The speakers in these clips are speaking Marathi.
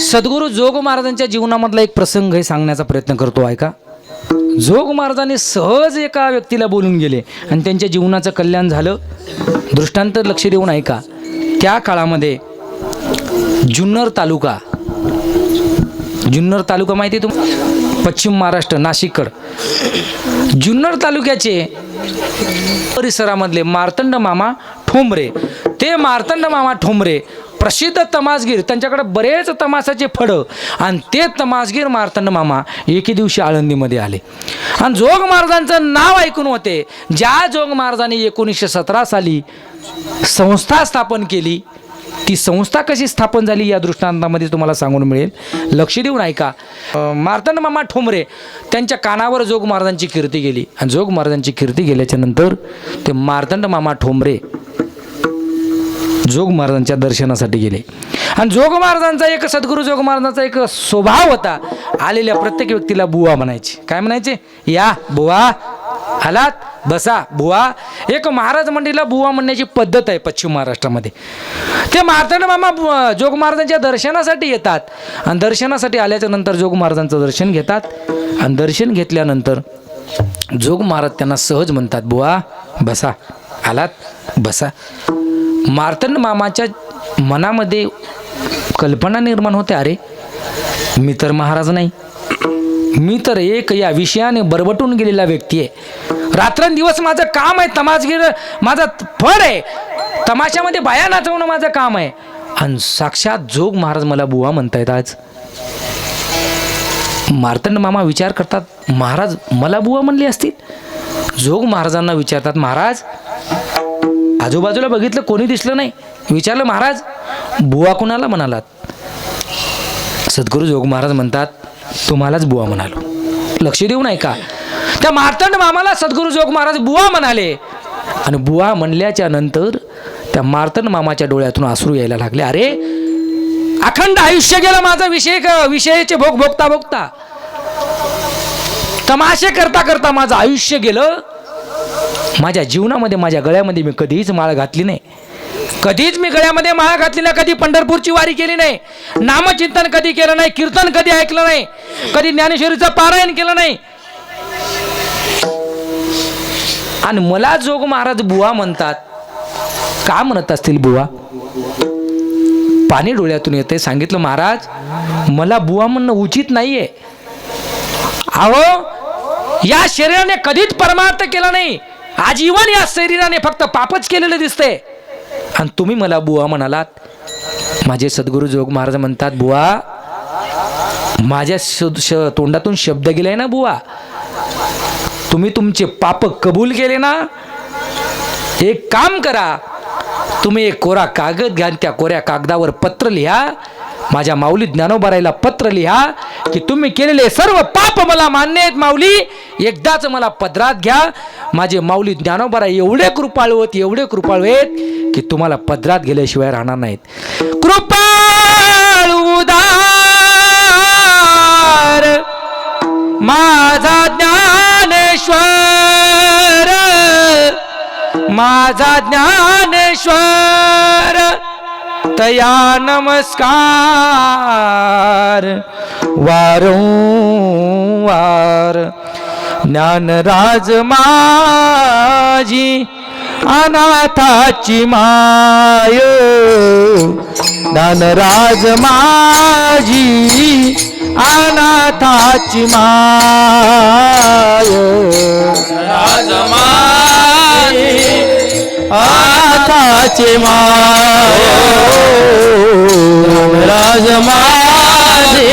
सद्गुरू जोग महाराजांच्या जीवनामधला एक प्रसंग हे सांगण्याचा प्रयत्न करतो ऐका. जोग महाराजांनी सहज एका व्यक्तीला बोलून गेले आणि त्यांच्या जीवनाचं कल्याण झालं. दृष्टांत लक्ष देऊन ऐका. त्या काळामध्ये जुन्नर तालुका जुन्नर तालुका माहिती आहे तुम पश्चिम महाराष्ट्र नाशिककड. जुन्नर तालुक्याचे परिसरामधले मार्तंड मामा ठोंबरे. ते मार्तंड मामा ठोंबरे प्रसिद्ध तमासगीर त्यांच्याकडे बरेच तमासाचे फळं आणि ते तमासगीर मारताना मामा एके दिवशी आळंदीमध्ये आले. आणि जोग महाराजांचं नाव ऐकून होते. ज्या जोग महाराजांनी एकोणीसशे सतरा साली संस्था स्थापन केली ती संस्था कशी स्थापन झाली या दृष्टांतामध्ये तुम्हाला सांगून मिळेल. लक्ष देऊन ऐका. अं, मार्तंड मामा ठोंबरे त्यांच्या कानावर जोग महाराजांची कीर्ती गेली. आणि जोग महाराजांची कीर्ती गेल्याच्यानंतर ते मार्तंड मामा ठोंबरे जोग महाराजांच्या दर्शनासाठी गेले. आणि जोग महाराजांचा एक सद्गुरू जोग महाराजांचा एक स्वभाव होता. आलेल्या प्रत्येक व्यक्तीला बुवा म्हणायचे. काय म्हणायचे? या बुवा आलात बसा बुवा. एक महाराज मंडळीला बुवा म्हणण्याची पद्धत आहे पश्चिम महाराष्ट्रामध्ये. ते मार्तंड मामा बु- जोग महाराजांच्या दर्शनासाठी येतात. आणि दर्शनासाठी आल्याच्यानंतर जोग महाराजांचं दर्शन घेतात. आणि दर्शन घेतल्यानंतर जोग महाराज त्यांना सहज म्हणतात बुवा बसा आलात बसा. मार्तंड मामाच्या मनामध्ये कल्पना निर्माण होते अरे मी तर महाराज नाही. मी तर एक या विषयाने बरबटून गेलेला व्यक्ती आहे. रात्रंदिवस माझं काम आहे तमाशगीर माझं फळ आहे. तमाशामध्ये बाया नाचवणं माझं काम आहे. आणि साक्षात जोग महाराज मला बुवा म्हणतायत आज. मार्तंड मामा विचार करतात महाराज मला बुवा म्हणले असतील? जोग महाराजांना विचारतात महाराज आजूबाजूला बघितलं कोणी दिसलं नाही. विचारलं महाराज बुवा कुणाला म्हणालात? सद्गुरू जोग महाराज म्हणतात तुम्हालाच बुवा म्हणालो. लक्ष देऊ नाही का त्या मार्तंड मामाला सद्गुरू जोग महाराज बुवा म्हणाले. आणि बुवा म्हणल्याच्या नंतर त्या मार्तंड मामाच्या डोळ्यातून आसरू यायला लागले. अरे अखंड आयुष्य गेलं माझं विषय विषयाचे भोग भोगता भोगता. तमाशे करता करता माझं आयुष्य गेलं माझ्या जीवनामध्ये माझ्या गळ्यामध्ये मी कधीच माळ घातली नाही. कधीच मी गळ्यामध्ये माळ घातली नाही कधी पंढरपूरची वारी केली नाही नामचिंतन कधी केलं नाही कीर्तन कधी ऐकलं नाही कधी ज्ञानेश्वरीचं पारायण केलं नाही. आणि मला जोग महाराज बुवा म्हणतात का म्हणत असतील बुवा? पाणी डोळ्यातून येते सांगितलं महाराज मला बुवा म्हणणं उचित नाहीये. अहो या शरीराने कधीच परमार्थ केला नाही. आजीवन या शरीराने फक्त पापच केलेलं दिसतंय आणि तुम्ही मला बुवा म्हणालात माझे सद्गुरू जोग महाराज म्हणतात बुवा माझ्या श- श- तोंडातून शब्द गेलाय ना बुवा. तुम्ही तुमचे पाप कबूल केले ना? एक काम करा तुम्ही एक कोरा कागद घ्या त्या कोऱ्या कागदावर पत्र लिहा माझ्या माऊली ज्ञानोबारायला पत्र लिहा की तुम्ही केलेले सर्व पाप मला मान्य आहेत माऊली. एकदाच मला पदरात घ्या. माझे माऊली ज्ञानोबारा एवढे कृपाळू आहेत एवढे कृपाळू आहेत की तुम्हाला पदरात गेल्याशिवाय राहणार नाहीत. कृपाळू उदार माझा ज्ञानेश्वर माझा ज्ञानेश्वर. तया नमस्कार। वारंवार ज्ञानराज माझी अनाथाची माय। ज्ञानराज माझी अनाथाची माय। अनाथाची आताचे राज माझे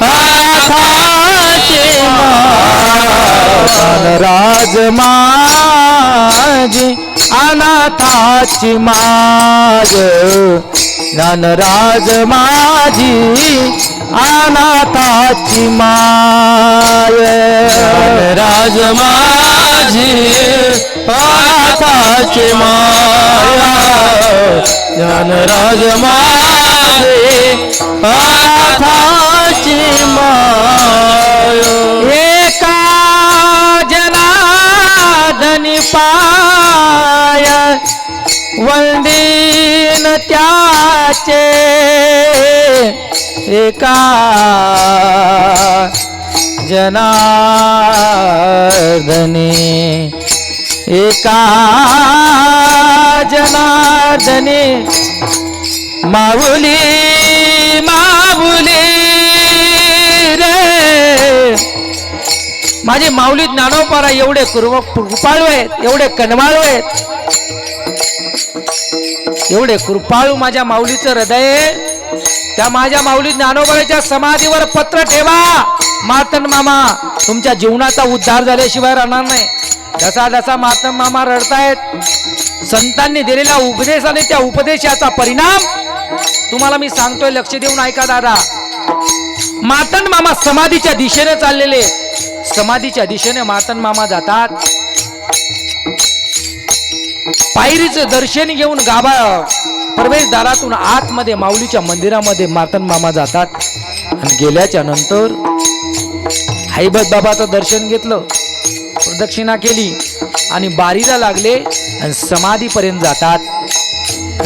आताचे राज माझे अनाथाची माज ज्ञानराज माझी अनाथाची माय राज माझी अनाथाची माया ज्ञानराज माझे अनाथाची माय। एका जनादनी पाय वंदीन त्याचे। एका जनार्दने एका जनार्दने माऊली माऊली रे. माझे माऊली ज्ञानोपारा एवढे कृपाळू आहेत एवढे कनवाळू आहेत. एवढे कृपाळू माझ्या माऊलीचं हृदय त्या माझ्या माऊली ज्ञानोबाच्या समाधीवर पत्र ठेवा. मातन मामा तुमच्या जीवनाचा उद्धार झाल्याशिवाय राहणार नाही. जसा जसा मातन मामा रडतायत. संतांनी दिलेला उपदेश आणि त्या उपदेशाचा परिणाम तुम्हाला मी सांगतोय लक्ष देऊन ऐका दादा. मातन मामा समाधीच्या दिशेने चाललेले. समाधीच्या दिशेने मातन मामा जातात. पायरीचं दर्शन घेऊन गाभा प्रवेशद्वारातून आतमध्ये माऊलीच्या मंदिरामध्ये मातन मामा जातात. आणि गेल्याच्यानंतर हैबत बाबाचं दर्शन घेतलं. प्रदक्षिणा केली आणि बारीला लागले आणि समाधीपर्यंत जातात.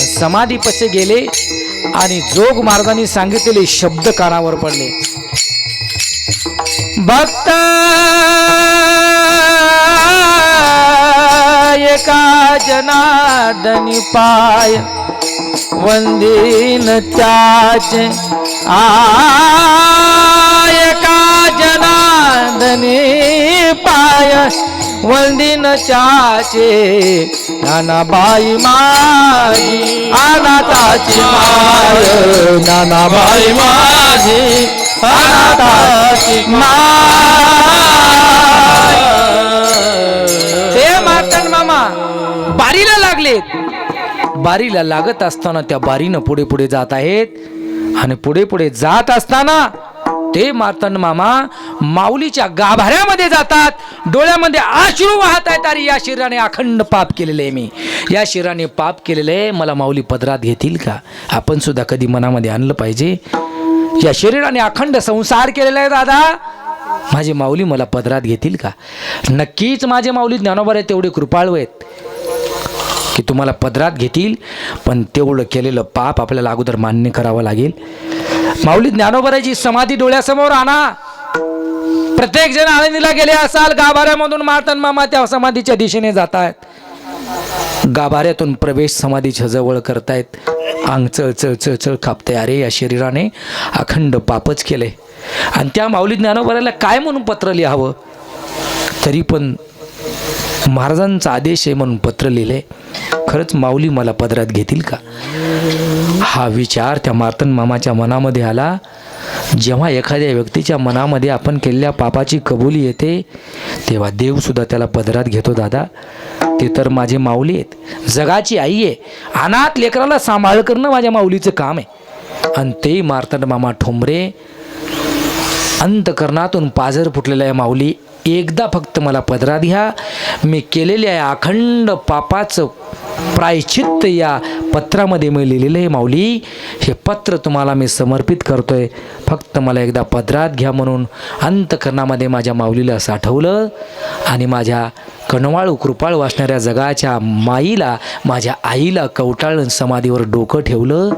समाधीपसे गेले आणि जोग महाराजांनी सांगितलेले शब्द कानावर पडले. भक्त एका जनादनी पाय वंदीन त्याचे आ जनार्दनी पाय वंदीन त्याचे नानाबाई माझी अनाथाची माय नानाबाई माझी अनाथाची माय. ते मातन मामा बारीला लागलेत. बारीला लागत असताना त्या बारीनं पुढे पुढे जात आहेत. आणि पुढे पुढे जात असताना ते मातन मामा माऊलीच्या गाभाऱ्यामध्ये जातात. डोळ्यामध्ये आश्रू वाहत आहेत. अरे या शरीराने अखंड पाप केलेले आहे मी. या शिराने पाप केलेले आहे. मला माऊली पदरात घेतील का? आपण सुद्धा कधी मनामध्ये आणलं पाहिजे? या शरीराने अखंड संसार केलेला आहे दादा. माझी माऊली मला पदरात घेतील का? नक्कीच माझे माऊली ज्ञानोबर आहे तेवढे कृपाळू आहेत. की तुम्हाला पदरात घेतील पण तेवढं केलेलं पाप आपल्याला अगोदर मान्य करावं लागेल. माऊली ज्ञानोबराची समाधी डोळ्यासमोर आणा. प्रत्येक जण आनंदीला गेले असाल गाभाऱ्यामधून मारतन मामा त्या समाधीच्या दिशेने जात आहेत गाभाऱ्यातून प्रवेश समाधीच्या जवळ करतायत. अंग चळ चळ चळ चळ कापते अरे या शरीराने अखंड पापच केले. आणि त्या माऊली ज्ञानोबराला काय म्हणून पत्र लिहावं? तरी पण महाराजांचा आदेश आहे म्हणून पत्र लिहिले. खरंच माऊली मला पदरात घेतील का? हा विचार त्या मार्तन मामाच्या मनामध्ये आला. जेव्हा एखाद्या व्यक्तीच्या मनामध्ये आपण केलेल्या पापाची कबुली येते तेव्हा देवसुद्धा त्याला पदरात घेतो दादा ते तर माझे माऊली आहेत. जगाची आई आहे. अनाथ लेकराला सांभाळ करणं माझ्या माऊलीचं काम आहे. आणि ते मार्तंड मामा ठोंबरे अंतकरणातून पाझर फुटलेला आहे माऊली एकदा फक्त मला पदरात घ्या. मी केलेल्या अखंड पापाचं प्रायचित्त या पत्रामध्ये मी लिहिलेलं आहे माऊली. हे पत्र तुम्हाला मी समर्पित करतो आहे फक्त मला एकदा पदरात घ्या म्हणून अंतकरणामध्ये माझ्या माऊलीला साठवलं आणि माझ्या कणवाळू कृपाळू वाचणाऱ्या जगाच्या माईला माझ्या आईला कवटाळून समाधीवर डोकं ठेवलं.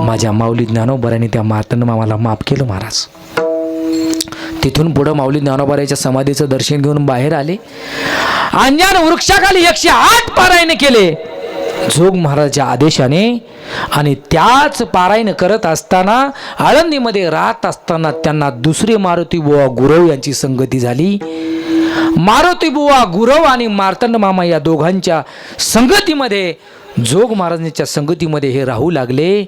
माझ्या माऊली ज्ञानोबऱ्याने त्या मातन मामाला माफ केलं महाराज. तिथून पुढं माऊली ज्ञानोबाराच्या समाधीचं दर्शन घेऊन बाहेर आले. अंजान वृक्षाखाली एकशे आठ पारायण केले. जोग महाराजाच्या आदेशाने आणि त्याच पारायण करत असताना आळंदीमध्ये राहत असताना त्यांना दुसरे मारुती बुवा गुरव यांची संगती झाली. मारुती बुवा गुरव आणि मार्तंड मामा या दोघांच्या संगतीमध्ये जोग महाराजांच्या संगतीमध्ये हे राहू लागले.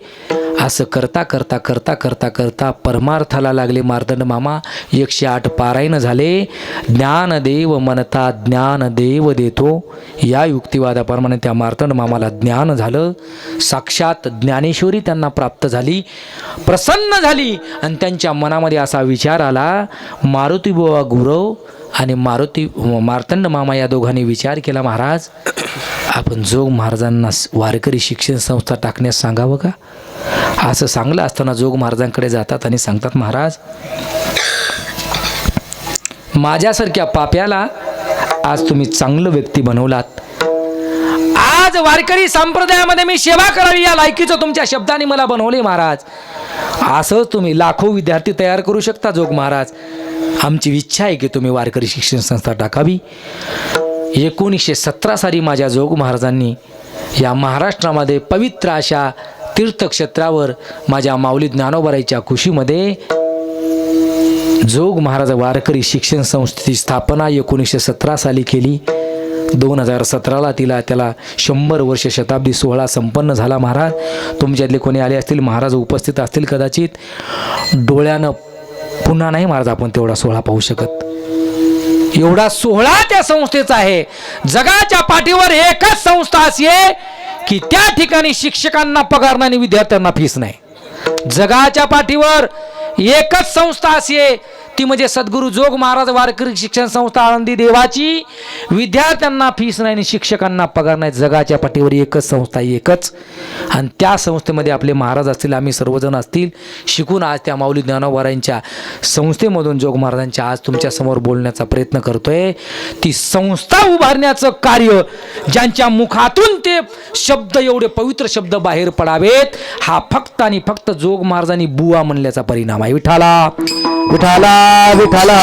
असं करता करता करता करता करता परमार्थाला लागले मार्तंड मामा. एकशे आठ पारायण झाले. ज्ञानदेव मनता ज्ञानदेव देतो. या युक्तिवादाप्रमाणे त्या मार्तंड मामाला ज्ञान झालं. साक्षात ज्ञानेश्वरी त्यांना प्राप्त झाली प्रसन्न झाली आणि त्यांच्या मनामध्ये असा विचार आला मारुती बुवा गुरव आणि मारुती मार्तंड मामा या दोघांनी विचार केला महाराज. आपण जोग महाराजांना वारकरी शिक्षण संस्था टाकण्यास सांगावं का? असं सांगलं असताना जोग महाराजांकडे जातात आणि सांगतात महाराज माझ्यासारख्या पाप्याला आज तुम्ही चांगलं व्यक्ती बनवलात. आज वारकरी संप्रदायामध्ये मी सेवा करावी या लायकीचं तुमच्या शब्दाने मला बनवले महाराज. असंच तुम्ही लाखो विद्यार्थी तयार करू शकता जोग महाराज. आमची इच्छा आहे की तुम्ही वारकरी शिक्षण संस्था टाकावी. एकोणीसशे सतरा साली माझ्या जोग महाराजांनी या महाराष्ट्रामध्ये पवित्र अशा तीर्थक्षेत्रावर माझ्या माऊली ज्ञानोबराईच्या खुशीमध्ये जोग महाराज वारकरी शिक्षण संस्थेची स्थापना एकोणीसशे सतरा साली केली. दोन हजार सतराला तिला त्याला शंभर वर्ष शताब्दी सोहळा संपन्न झाला महाराज. तुमच्यातले कोणी आले असतील महाराज उपस्थित असतील कदाचित. डोळ्यानं पुन्हा नाही महाराज आपण तेवढा सोहळा पाहू शकत. एवढा सोहळा त्या संस्थेचा आहे. जगाच्या पाठीवर एकच संस्था अशी आहे की त्या ठिकाणी शिक्षकांना पगार नाही विद्यार्थ्यांना फीस नाही. जगाच्या पाठीवर एकच संस्था अशी आहे ती म्हणजे सद्गुरू जोग महाराज वारकरी शिक्षण संस्था आळंदी देवाची. विद्यार्थ्यांना फीस नाही आणि शिक्षकांना पगार नाही. जगाच्या पाठीवर एकच संस्था एकच. आणि त्या संस्थेमध्ये आपले महाराज असतील आम्ही सर्वजण असतील शिकून आज त्या माऊली ज्ञानोबारांच्या संस्थेमधून जोग महाराजांच्या आज तुमच्यासमोर बोलण्याचा प्रयत्न करतोय. ती संस्था उभारण्याचं कार्य ज्यांच्या मुखातून ते शब्द एवढे पवित्र शब्द बाहेर पडावेत हा फक्त आणि फक्त जोग महाराजांनी बुवा म्हणल्याचा परिणाम आहे. विठाला विठाला विठाला